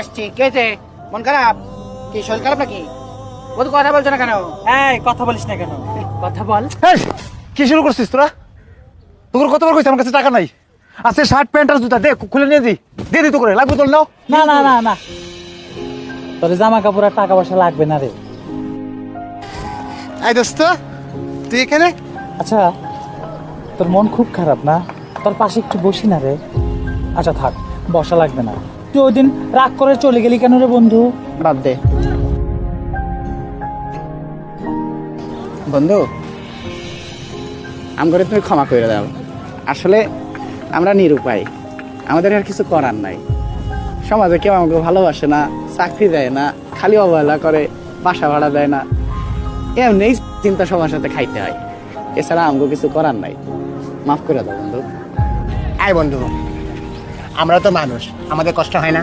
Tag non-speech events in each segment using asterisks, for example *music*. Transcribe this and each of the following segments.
আসছি? কে যে মন খারাপ? কি শরীর খারাপ নাকি? বধু কথা বলছো না কেন? এই কথা বলিস না কেন? কথা বল। এই, কি শুরু করছিস তোরা? তোর কতবার কইছি আমার কাছে টাকা নাই? আছে শার্ট প্যান্ট আর জুতা দে খুলে নিয়ে দি। দিয়ে দি তো করে লাগবে তোর নাও। না না না না। তোর জামা কাপড় আর টাকা পয়সা লাগবে না রে। দোস্ত তুই এখানে? আচ্ছা তোর মন খুব খারাপ না? তোর পাশে একটু বসি না রে। আচ্ছা থাক বসা লাগবে না। তুই ওই দিন রাগ করে চলে গেলি কেন রে বন্ধু? বাদ দে। বন্ধু আম করে তুমি ক্ষমা করে দাও। আসলে আমরা নিরুপায়। আমাদের আর কিছু করার নাই। সমাজে কেউ আমাকে ভালোবাসে না চাকরি দেয় না খালি অবহেলা করে বাসা ভাড়া দেয় না। এমনি চিন্তা সবার সাথে খাইতে হয়। এছাড়া আমাকে কিছু করার নাই। মাফ করে দাও বন্ধু। আয় বন্ধু। আমরা তো মানুষ, আমাদের কষ্ট হয় না।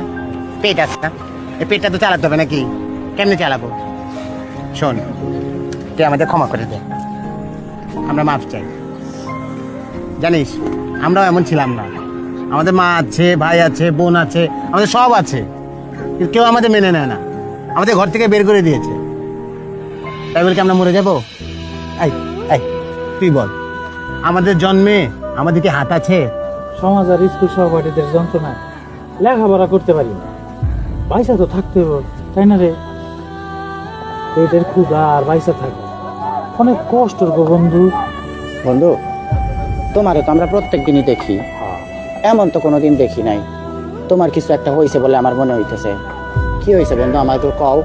পেট আছে না। এই পেটটা তো চালাতে হবে নাকি? কেমনে চালাবো? শোন, তুই আমাদের ক্ষমা করে দে। আমরা মাফ চাই। জানিস, আমরাও এমন ছিলাম না। আমাদের মা আছে, ভাই আছে, বোন আছে, আমাদের সব আছে। কেউ আমাদের মেনে নেয় না। আমাদের ঘর থেকে বের করে দিয়েছে। তাই বলে কি আমরা মরে যাব? তুই বল। আমাদের জন্মে আমাদের কি হাত আছে? সমাজ আর স্কুল সহপাঠীদের যন্ত্রণায় লেখাপড়া করতে পারি না। পয়সা তো থাকতে হবে তাই না রে? পেটের ক্ষুধা আর পয়সা থাকে। অনেক কষ্টর গো বন্ধু। বন্ধু তোমারে তো আমরা প্রত্যেক দিনই দেখি। এমন তো কোনো দিন দেখি নাই। তোমার কিছু একটা হয়েছে বলে আমার মনে হইতেছে। কি হয়েছে বন্ধু আমার তো কও।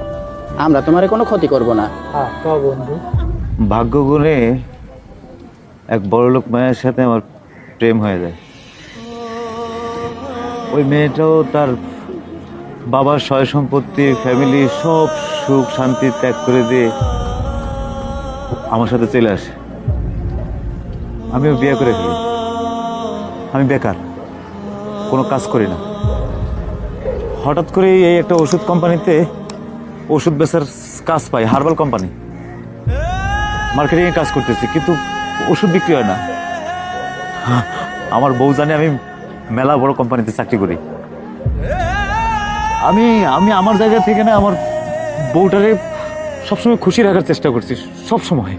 আমরা তোমারে কোনো ক্ষতি করব না। হ্যাঁ ক বন্ধু। ভাগ্যগুণে এক বড়লোক মায়ের সাথে আমার প্রেম হয়ে যায়। ওই মেয়েটাও তার বাবার সয় সম্পত্তি ফ্যামিলি সব সুখ শান্তি ত্যাগ করে দিয়ে আমার সাথে চলে আসে। আমিও বিয়ে করে ফেলি। আমি বেকার। কোনো কাজ করি না। হঠাৎ করে এই একটা ওষুধ কোম্পানিতে ওষুধ বেচার কাজ পাই, হার্বাল কোম্পানি। মার্কেটিংয়ে কাজ করতেছি, কিন্তু ওষুধ বিক্রি হয় না। আমার বউ জানে আমি মেলা বড় কোম্পানিতে চাকরি করি। আমি আমি আমার জায়গা থেকে না আমার বউটারে সবসময় খুশি রাখার চেষ্টা করছি, সবসময়।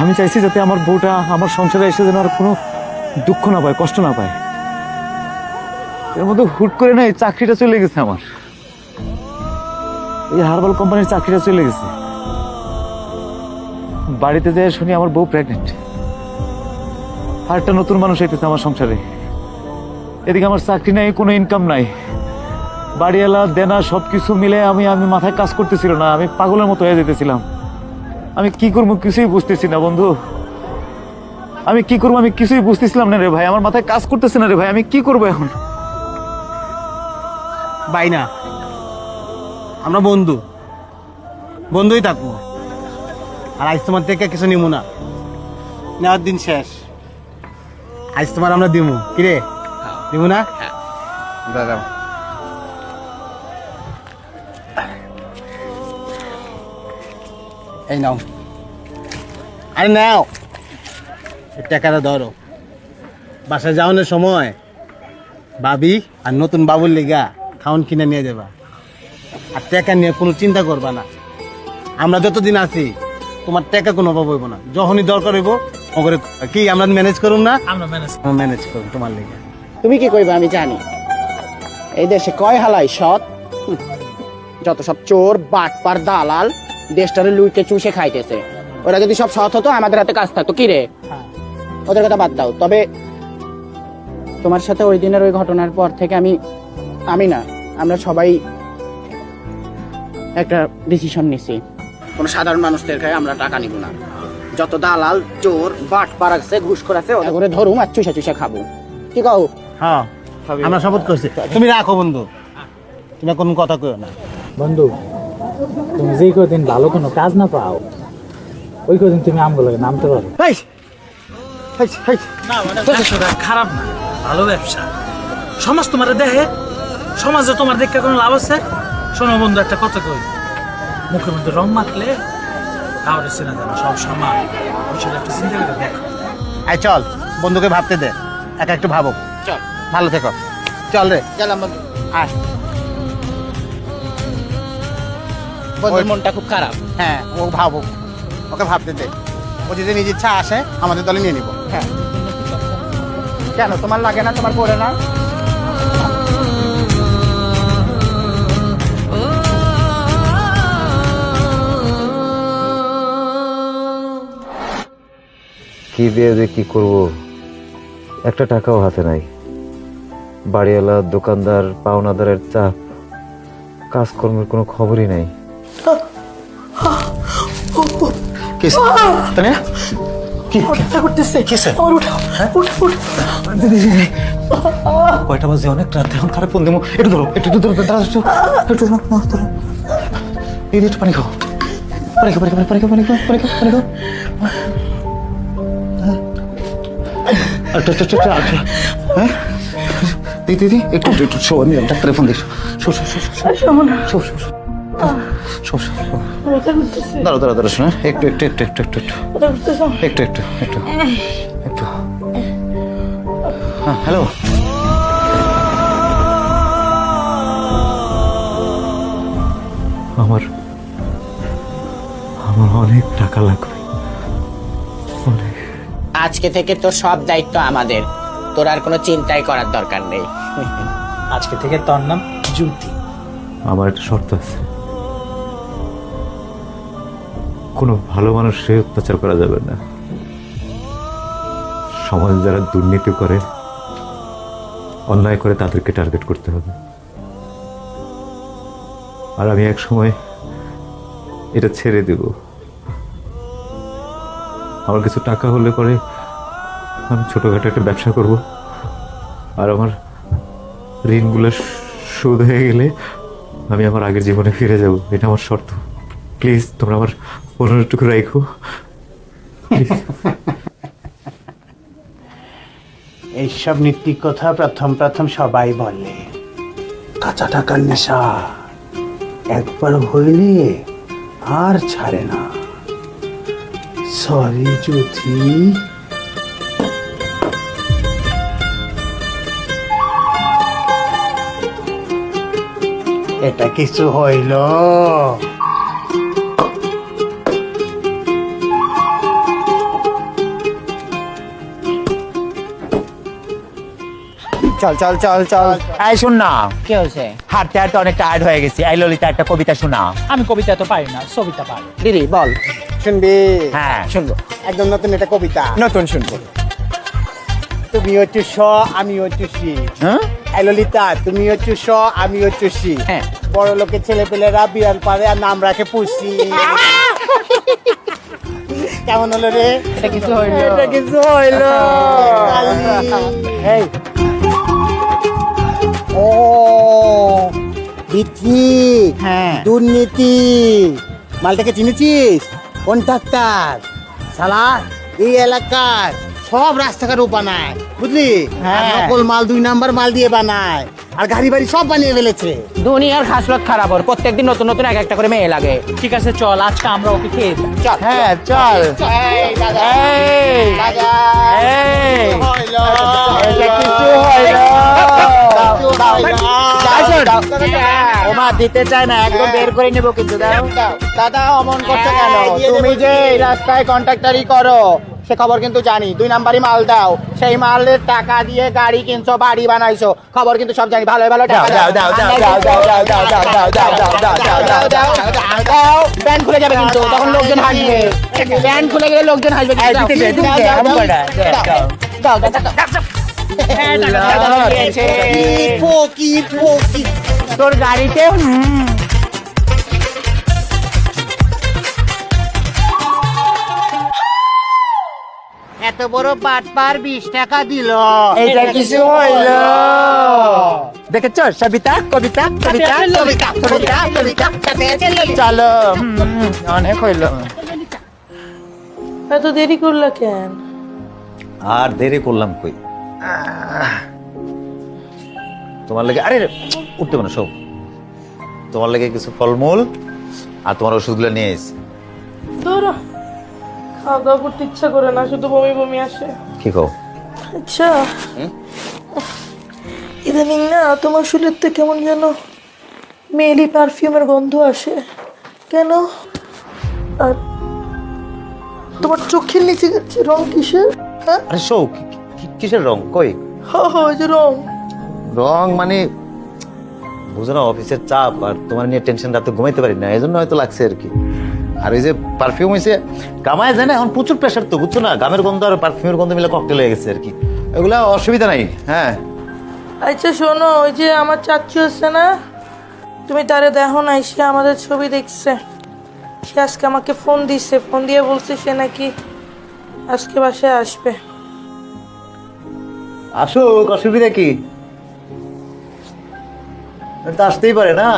আমি চাইছি যাতে আমার বউটা আমার সংসারে এসে যেন আর কোনো দুঃখ না পায়, কষ্ট না পায়। এর মধ্যে হুট করে না এই চাকরিটা চলে গেছে আমার। এই হার্বাল কোম্পানির চাকরিটা চলে গেছে। বাড়িতে যেয়ে শুনি আমার বউ প্রেগনেন্ট আর একটা নতুন মানুষ এসেছে আমার সংসারে। এদিকে আমার চাকরি নাই, কোনো ইনকাম নাই। বাড়িওয়ালা, দেনা সব কিছু মিলে আমি আমি মাথায় কাজ করতেছিল না, আমি পাগলের মতো হয়ে যেতেছিলাম। আমি কি করব কিছুই বুঝতেছি না, বন্ধু। আমি কি করব, আমি কিছুই বুঝতেছিলাম না রে ভাই, আমার মাথায় কাজ করতেছে না রে ভাই, আমি কি করব এখন? বাই না, আমরা বন্ধু। বন্ধুই থাকব। আর আজ তোমার থেকে কিছু নিমু না। নেওয়ার দিন শেষ। আজ তোমার আমরা দিমু। কিরে দিমু না দাদা এই নাও। আরে নাও। টাকাটা ধরো। বাসায় যাওয়ানোর সময় ভাবি আর নতুন বাবুর লিগা খাউন কিনে নিয়ে যাবা। আর টাকা নিয়ে কোনো চিন্তা করবা না। আমরা যতদিন আছি তোমার টাকা কোনো অভাব হইব না। যখনই দরকার হইব ওগুলো কি আমরা ম্যানেজ করুম না? আমরা ম্যানেজ ম্যানেজ করুম তোমার লিগে। তুমি কি কইবা আমি জানি। এই দেশে কয় হালাই সৎ? যত সব চোর বাটপার দালাল দেশটারে লুইটে চুষে খাইতেছে। ওরা যদি সব সৎ হতো আমাদের হাতে কাজ থাকতো। কি রে? হ্যাঁ। ওদের কথা বাদ দাও। তবে তোমার সাথে ওই দিনের ওই ঘটনার পর থেকে আমি আমি না আমরা সবাই একটা ডিসিশন নিছি। কোনো সাধারণ মানুষদের কাছে আমরা টাকা নিব না। যত দালাল চোর বাটপার আছে ঘুষখোর আছে ওদের করে ধরুম আর চুষা চুষা খাব। কি কও? হ্যাঁ আমরা শপথ করছি। তুমি রাখো বন্ধু। তুমি কোনো কথা কইও না। বন্ধু তুমি যেই কদিন ভালো কোনো কাজ না পাও ওই কদিন তুমি আমগুলো নামতে পারো। মানে খারাপ না। ভালো ব্যবসা। সমাজ তোমার দেখে সমাজে তোমার দেখে কোনো লাভ আছে? শোনো বন্ধু একটা কথা কই। মুখের মধ্যে রং মাখলে কাউরে চেনা না সব সমান। বিষয়টা একটু চিন্তা করে দেখো। আয় চল বন্ধুকে ভাবতে দে। একা একটু ভাবো। চল। ভালো থেকো। চল রে। গেলাম বন্ধু আয়। বন্ধুর মনটা খুব খারাপ। হ্যাঁ ও ভাবো ওকে ভাবতে দে। ও যদি নিজ ইচ্ছা আসে আমাদের দলে নিয়ে নিব। হ্যাঁ। কেন? তোমার লাগে না তোমার পড়ে না? কি দিয়ে যে কি করব? একটা টাকাও হাতে নাই। বাড়িওয়ালা দোকানদার পাওনাদারের চাপ কাজকর্মের কোনো খবরই নাই তাই না কি কিসে কয়টা বাজে অনেক রাত এখন খারাপ ফোন দেবো একটু ধরো একটু ধরো দাঁড়াও একটু একটু ধরো না, ধরো এই একটু পানি খাও পানি খাও পানি খাও পানি খাও পানি খাও পানি খাও পানি খাও আচ্ছা আচ্ছা আচ্ছা আচ্ছা হ্যাঁ দিদি দিদি একটু একটু, শো আমি ডাক্তারের ফোন দিই শো শো শো শো শো শো শোনা একটু একটু একটু একটু একটু একটু। একটু একটু একটু। একটু। হ্যাঁ হ্যালো। আমার আমার অনেক টাকা লাগবে। অনেক। আজকে থেকে তো সব দায়িত্ব আমাদের। তোর আর কোনো চিন্তাই করার দরকার নেই। আজকে থেকে তোর নাম জ্যোতি আমার একটা শর্ত আছে। কোনো ভালো মানুষে অত্যাচার করা যাবে না। সমাজে যারা দুর্নীতি করে অন্যায় করে তাদেরকে টার্গেট করতে হবে। আর আমি এক সময় এটা ছেড়ে দেব। আমার কিছু টাকা হলে পরে আমি ছোটখাটো একটা ব্যবসা করব। আর আমার ঋণগুলো শোধ হয়ে গেলে আমি আমার আগের জীবনে ফিরে যাব। এটা আমার শর্ত। প্লিজ, তোমরা আমার অনুরোধটুকু রাখো। এইসব নীতির কথা প্রথম প্রথম সবাই বলে। কাঁচা টাকার নেশা একবার হইলে আর ছাড়ে না। সরি, জ্যোতি। এটা কিছু হইল। চল চল চল চল। এই শুন না। কি হয়েছে? হাঁটতে হাঁটতে অনেক টায়ার্ড হয়ে গেছি। এই ললিতা একটা কবিতা শোনা। আমি কবিতা তো পারি না ছবিতা পারি। দিদি বল। শুনবি? হ্যাঁ। শুনব। একদম নতুন একটা কবিতা। নতুন শুনব। তুমি হচ্ছে স আমি হচ্ছে সি। হ্যাঁ? ললিতা তুমি হচ্ছে স আমি হচ্ছে সি। হ্যাঁ। বড় লোকের ছেলে পেলেরা বিড়াল পারে আর নাম রাখে পুষি। কেমন হলো রে? এটা কিছু হইল এটা কিছু হইল এই। ও বিথি। হ্যাঁ। দুর্নীতি। মালটাকে চিনেছিস? কোন ডাক্তার? শালা এই এলাকার। সব রাস্তাঘাট ও বানায় বুঝলি? আর হ্যাঁ। নকল মাল দুই নাম্বার মাল দিয়ে বানায় আর গাড়ি বাড়ি সব বানিয়ে ফেলেছে। দুনিয়ার খাসলত খারাপ ওর প্রত্যেকদিন নতুন নতুন এক একটা করে মেয়ে লাগে। ঠিক আছে চল আজকে আমরা ওকে খেয়ে চল। হ্যাঁ চল। ওমা দিতে চায় না একদম বের করে নেব কিন্তু দাদা অমন করছ কেন? হ্যাঁ, তুমি যে এই রাস্তায় কন্ট্রাক্টারি করো। সে খবর কিন্তু জানি দুই নাম্বারই মাল দাও সেই মালের টাকা দিয়ে গাড়ি কিনছো বাড়ি বানাইছো খবর কিন্তু সব জানি ভালো ভালো টাকা দাও, দাও, দাও, দাও, দাও, দাও, দাও, দাও, দাও, দাও, দাও, দাও, দাও, দাও, দাও, দাও, প্যান্ট খুলে যাবে কিন্তু তখন লোকজন হাসবে প্যান্ট খুলে গেলে লোকজন হাসবে দাও। দাও, দাও, দাও, দাও। দাও, দাও, এত বড় পাটপার বিশ টাকা দিল। এটা কিছু হইল। দেখেছ? সবিতা কবিতা কবিতা কবিতা কবিতা কবিতা চলো অনেক হইল। এত দেরি করলা কেন? আর দেরি করলাম কই? তোমার লেগে আরে উঠতে পারো সব তোমার লেগে কিছু ফলমূল আর তোমার ওষুধগুলো নিয়ে এসেছি। ধরো খাওয়া দাওয়া করতে ইচ্ছা করে না শুধু বমি বমি আসে। কি কও? আচ্ছা। ইদানিং না তোমার শরীর থেকে কেমন যেন মেলি পারফিউমের গন্ধ আসে। কেন? আর তোমার চোখের নিচে গেছে রং কিসের? হ্যাঁ? আরে শো কিসের রং? কই? হা হা ওই যে রং। রং মানে বুঝো না অফিসের চাপ আর তোমার নিয়ে টেনশন রাতে ঘুমাইতে পারি না এই জন্য হয়তো লাগছে আর কি। আর ওই যে পারফিউম হয়েছে গামায় যায় না এখন প্রচুর প্রেশার তো বুঝছ না? গামের গন্ধ আর পারফিউমের গন্ধ মিলে ককটেল হয়ে গেছে আর কি। এগুলা অসুবিধা নাই হ্যাঁ। আচ্ছা শোনো ওই যে আমার চাচ্চু হচ্ছে না তুমি তারে দেখো না সে আমাদের ছবি দেখছে। সে আজকে আমাকে ফোন দিছে ফোন দিয়ে বলছে সে নাকি আজকে বাসায় আসবে। আসো অসুবিধা কি? তো আসতেই পারে না।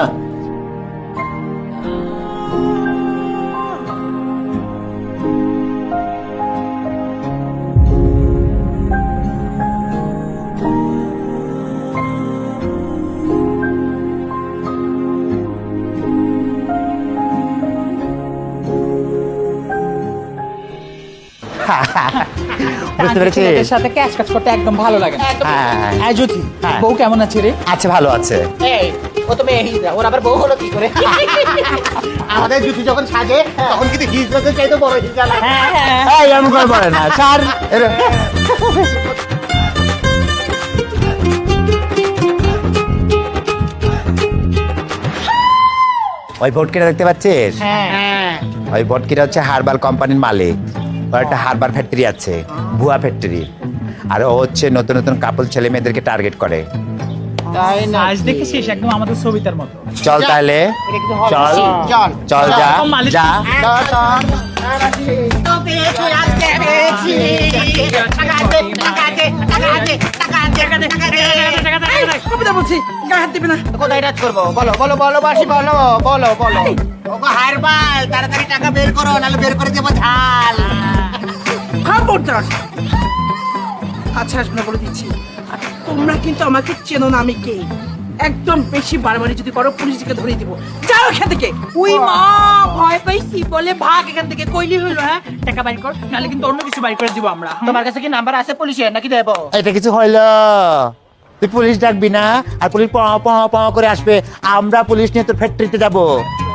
*laughs* বুঝতে পেরেছি ছেলেদের সাথে ক্যাচ ক্যাচ করতে একদম ভালো লাগে না। হ্যাঁ। এই জ্যোতি হ্যাঁ। বউ কেমন আছে রে? আছে ভালো আছে। এই ও তো মেয়ে হিজড়া ওর আবার বউ হলো কি করে? *laughs* আমাদের জুতি যখন সাজে তখন কিন্তু হিজড়াতে চাইতে বড় হিজড়া লাগে এই এমন করে বলে না স্যার ওই ভোটকিটা দেখতে পাচ্ছিস? ওই ভোটকিটা হচ্ছে হারবাল কোম্পানির মালিক। একটা হারবার ফ্যাক্টরি আছে ভুয়া ফ্যাক্টরি আর ও হচ্ছে নতুন নতুন কাপল ছেলে মেয়েদেরকে টার্গেট করে তাই না আজ দেখেছিস একদম আমাদের ছবিটার মতো চল তাহলে চল চল চল যা মালিক। যা কোথায় রাজ করব? বলো বলো বলো বাসি বলো বলো বলো। ওগো হারবাল তাড়াতাড়ি টাকা বের করো নাহলে বের করে দেবো ঝাল। খবরদার আচ্ছা আসবে বলে দিচ্ছি। তোমরা কিন্তু আমাকে চেনো না আমি কে। একদম বেশি বারবারই যদি করো পুলিশকে ধরে দিব। যাও এখান থেকে। উই মা ভয় পাইছি বলে ভাগ এখান থেকে। কইলি হইল হ্যাঁ? টাকা বাইর কর নাহলে কিন্তু অন্য কিছু বাইর করে দিব আমরা। তোমার কাছে কি নাম্বার আছে পুলিশের নাকি দেবো? এটা কিছু হইল। তুই পুলিশ ডাকবি না আর পুলিশ পাওয়া পাওয়া পাওয়া করে আসবে আমরা পুলিশ নিয়ে তোর ফ্যাক্টরিতে যাব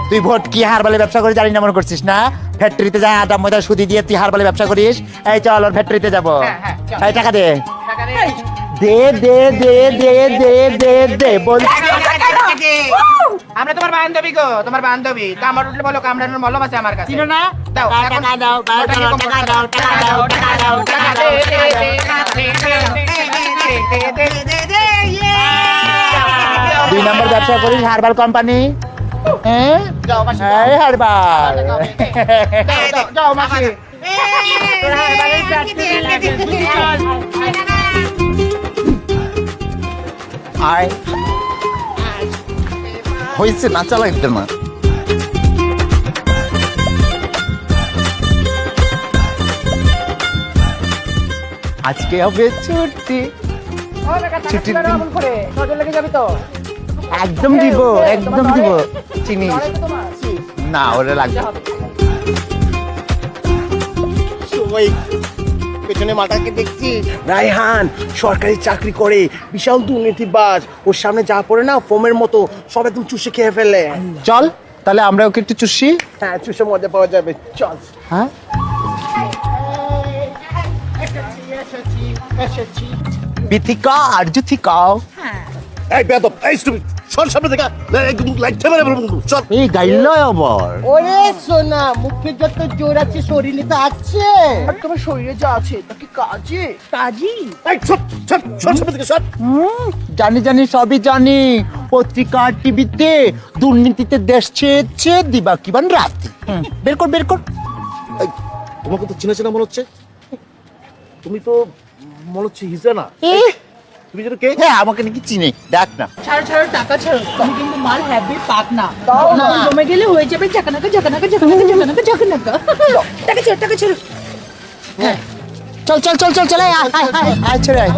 তুই ভোট কি হারবালে ব্যবসা করে জানি না মনে করছিস না ফ্যাক্টরিতে যায় আটা ময়দা সুদি দিয়ে তুই হারবালে ব্যবসা করিস এই চল ওর ফ্যাক্টরিতে যাব এই টাকা দে দে দে দে দে দে দে দে বল আমরা তোমার বান্ধবী গো তোমার বান্ধবী কামড় উঠলে বলো কামড়ানোর মলম আছে আমার কাছে না দাও টাকা দাও টাকা দাও টাকা দাও টাকা দাও টাকা দাও দুই নম্বর ব্যবসা করিস হারবাল কোম্পানি হ্যাঁ? হারবাল। আয়। হয়েছে না চালাইতে না আজকে হবে ছুটি। একদম দিব একদম দিব। চিনি। না ওরা লাগবে। ওই পেছনে মাটাকে দেখছি। রায়হান সরকারি চাকরি করে বিশাল দুর্নীতিবাজ। ওর সামনে যা পড়ে না ফোমের মতো সব একদম চুষে খেয়ে ফেলে। চল তাহলে আমরা ওকে একটু চুষি? হ্যাঁ চুষে মজা পাওয়া যাবে। চল। হ্যাঁ? বিথিকা আর এই বেদব এই স্টুপিড সর সামনে থেকে। একদম লাইট থেমে চল। এই গাইল আবার ওরে সোনা মুখে যত জোর আছে শরীরে তো আছে। আর তোমার শরীরে যা আছে তা কি কাজে? কাজই এই সর সর সামনে সর হুম, জানি জানি সবই জানি। পত্রিকা টিভিতে দুর্নীতিতে দেশ ছেয়েছে দিবা কিবান রাতে। বের কর বের কর। তোমাকে তো চেনা চেনা মনে হচ্ছে? তুমি তো মনে হচ্ছে হিজা না তুমি যেন কে? হ্যাঁ আমাকে নাকি চিনে। দেখ না। ছাড়ো ছাড়ো টাকা ছাড়ো। তুমি কিন্তু মাল হ্যাপি পাক না। জমে গেলে হয়ে যাবে জাকানাকা জাকানাকা জাকানাকা জাকানাকা জাকানাকা টাকা ছাড়ো টাকা ছাড়ো। চল চল চল চল চল আয় আয়, আয়, আয়, আয় ছেড়ে আয়।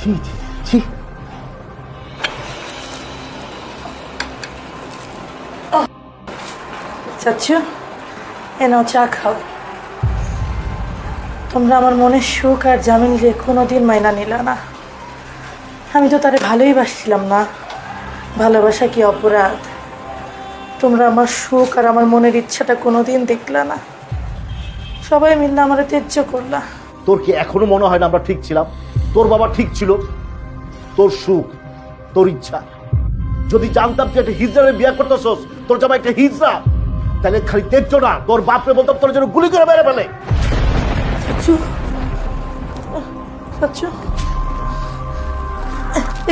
ছি ছি ছি। চাচ্ছু এ নাও চা খাও। তোমরা আমার মনের সুখ আর জামিন যে কোনোদিন মাইনা নিলা না। আমি তো তারে ভালোই বাসছিলাম না। ভালোবাসা কি অপরাধ? তোমরা আমার সুখ আর আমার মনের ইচ্ছাটা কোনোদিন দেখলা না। সবাই মিললে আমার তেজ্য করলা। তোর কি এখনও মনে হয় না আমরা ঠিক ছিলাম? তোর বাবা ঠিক ছিল। তোর সুখ তোর ইচ্ছা। যদি জানতাম তুই একটা হিজড়ারে বিয়ে করতেছস তোর জামা একটা হিজড়া তাহলে খালি তেজ্য না তোর বাপরে বলতাম তোর জন্য গুলি করে মেরে ফেলে।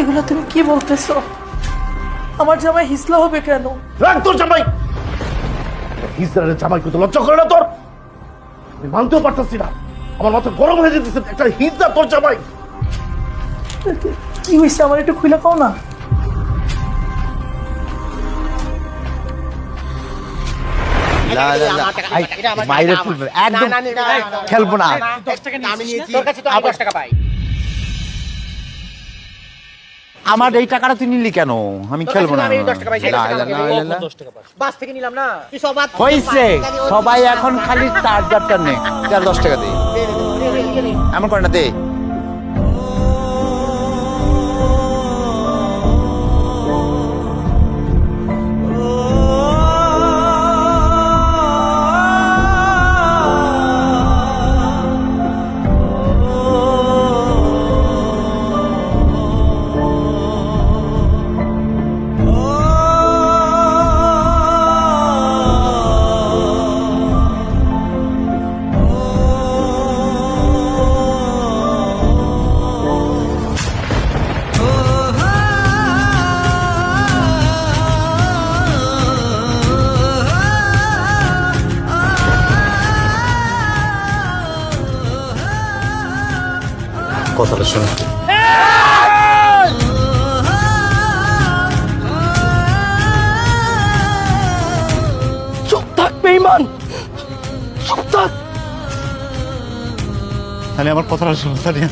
এগুলো তুমি কি বলতেছো? আমার জামাই হিসলা হবে কেন? রাখ তোর জামাই! হিজড়ারে জামাই কিন্তু লজ্জা করে না তোর? আমি মানতেও পারতাছি না। আমার মাথা গরম হয়ে যেতেছে একটা হিজড়া তোর জামাই। কি হয়েছে আমার একটু খুলে পাও না মাইরে তুলবে একদম খেলব না আমি নিয়েছি তোর কাছে তো আমি দশ টাকা পাই আমার এই টাকাটা তুই নিলি কেন আমি খেলব না হয়েছে সবাই এখন খালি চার্জারটা নে চার দশ টাকা দে এমন করে না দে কথাটা শোনো। চুপ থাক বেইমান চুপ থাক। তাহলে আমার কথাটা শোনো তানিয়া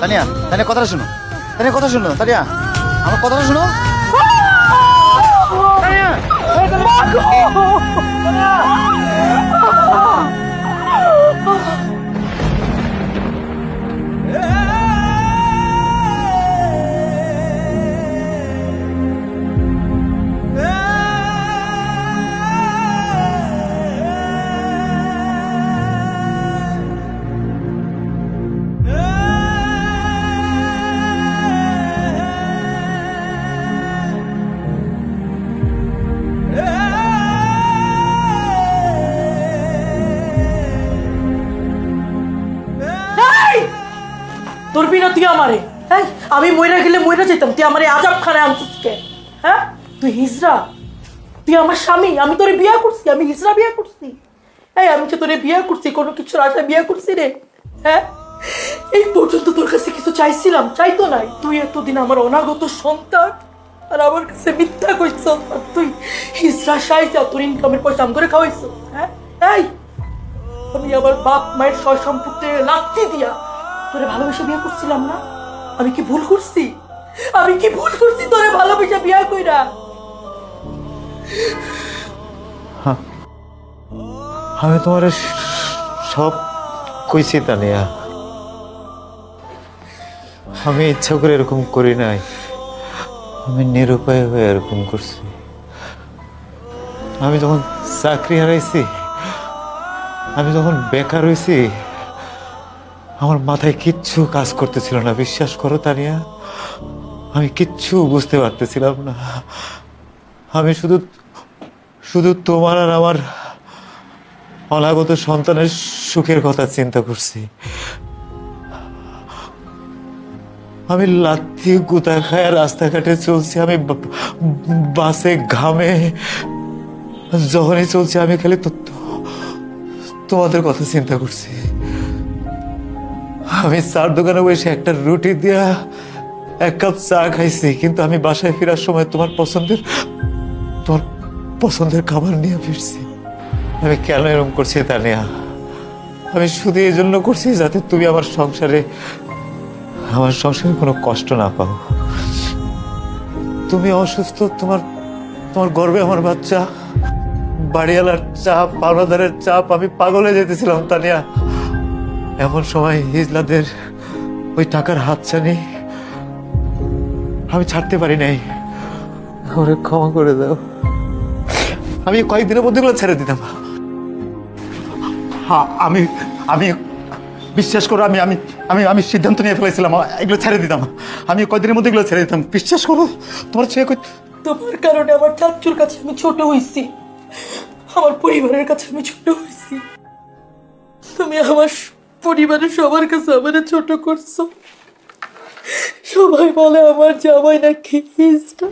তানিয়া তানিয়া কথাটা শুনো। তানিয়া কথা শুনো তানিয়া। আমার কথাটা শুনো। 阿公，怎？啊！তোর বিনা তুই আমারে হ্যাঁ? আমি মইরা গেলে মইরা যেতাম, তুই আমারে আজাব খানে আনছিস কে হ্যাঁ? তুই হিজরা, তুই আমার স্বামী, আমি তোরে বিয়া করছি, আমি হিজরা বিয়া করছি। এই, আমি যে তোরে বিয়া করছি, কোনো কিছুর আশায় বিয়া করছি রে হ্যাঁ? এই পর্যন্ত তোর কাছে কিছু চাইছিলাম, চাইতো নাই। তুই এতদিন আমার অনাগত সন্তান, আর আমার কাছে মিথ্যা কইছ তুই হিজরা সাইজা তোর ইনকামের পয়সা করে খাওয়াইছ হ্যাঁ? এই আমি আমার বাপ, মায়ের সয় সম্পত্তি লাত্তি দিয়া তোরে ভালোবেসে বিয়ে করছিলাম না? আমি কি ভুল করছি? আমি কি ভুল করছি তোরে ভালোবেসে বিয়ে কইরা? আমি তোমার সব কইছি তানিয়া। আমি ইচ্ছা করে এরকম করি নাই। আমি নিরুপায় হয়ে এরকম করছি। আমি যখন চাকরি হারাইছি, আমি যখন বেকার হয়েছি আমার মাথায় কিচ্ছু কাজ করতেছিল না, বিশ্বাস করো তানিয়া। আমি কিচ্ছু বুঝতে পারতেছিলাম না। আমি শুধু শুধু তোমার আর আমার অনাগত সন্তানের সুখের কথা চিন্তা করছি। আমি লাথি গুতা খায় রাস্তাঘাটে চলছি, আমি বাসে ঘামে। যখনই চলছি, আমি খালি তোমাদের কথা চিন্তা করছি। আমি চার দোকানে বসে একটা রুটি দিয়া এক কাপ চা খাইছি, কিন্তু আমি বাসায় ফেরার সময় তোমার পছন্দের তোমার পছন্দের খাবার নিয়ে ফিরছি। আমি কেন এরকম করছি তানিয়া আমি শুধু এই জন্য করছি যাতে তুমি আমার সংসারে আমার সংসারে কোনো কষ্ট না পাও। তুমি অসুস্থ, তোমার তোমার গর্বে আমার বাচ্চা। বাড়িওয়ালার চাপ, পাওনাদারের চাপ, আমি পাগলে যেতেছিলাম তানিয়া এমন সময় হিজলাদের ওই টাকার হাতছানি আমি ছাড়তে পারি নাই। আমারে ক্ষমা করে দাও। আমি কয়েকদিনের মধ্যে এগুলো ছেড়ে দিতাম। আমি আমি বিশ্বাস করো, আমি আমি আমি আমি সিদ্ধান্ত নিয়ে ফেলেছিলাম, এগুলো ছেড়ে দিতাম। আমি কয়েকদিনের মধ্যে এগুলো ছেড়ে দিতাম। বিশ্বাস করো, তোমার ছেলে তোমার কারণে আমার চাচুর কাছে আমি ছোট হয়েছি আমার পরিবারের কাছে আমি ছোট হয়েছি তুমি আমার পরিবারের সবার কাছে আমার ছোট করছ। সবাই বলে আমার জামাই নাকি হিজড়া।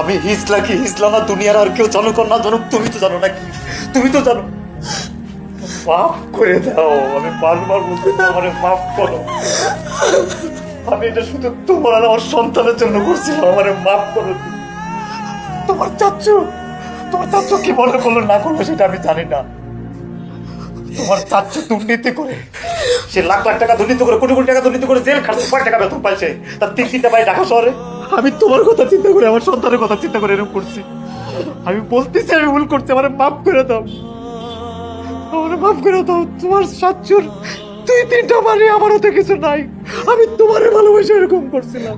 আমি হিজলা কি হিজলা না? দুনিয়ার আর কেউ জানুক না জানুক, তুমি তো জানো নাকি? তুমি তো জানো। মাফ করে দাও, আমি বারবার বলতে আমার মাফ করো। আমি এটা শুধু তোমার আর আমার সন্তানের জন্য করছিলাম আমার মাফ করো। তোমার চাচ্ছু তোমার চাচ্ছু কি মনে করল না করল সেটা আমি জানি না। চাচ্ছে দুর্নীতি করে। সে লাখ লাখ টাকা দুর্নীতি করে, কোটি কোটি টাকা দুর্নীতি করে জেল খাটছে টাকা বেতন পাইছে। তার তিন তিনটা ঢাকা শহরে। আমি তোমার কথা চিন্তা করে, আমার সন্তানের কথা চিন্তা করে এরকম করছি। আমি বলতেছি, আমি ভুল করছি, আমার মাফ করে দাও। আমার মাফ করে দাও, তোমার সাতচুর দুই তিনটা বাড়ি আমারও তো কিছু নাই। আমি তোমারে ভালোবেসে এরকম করছিলাম।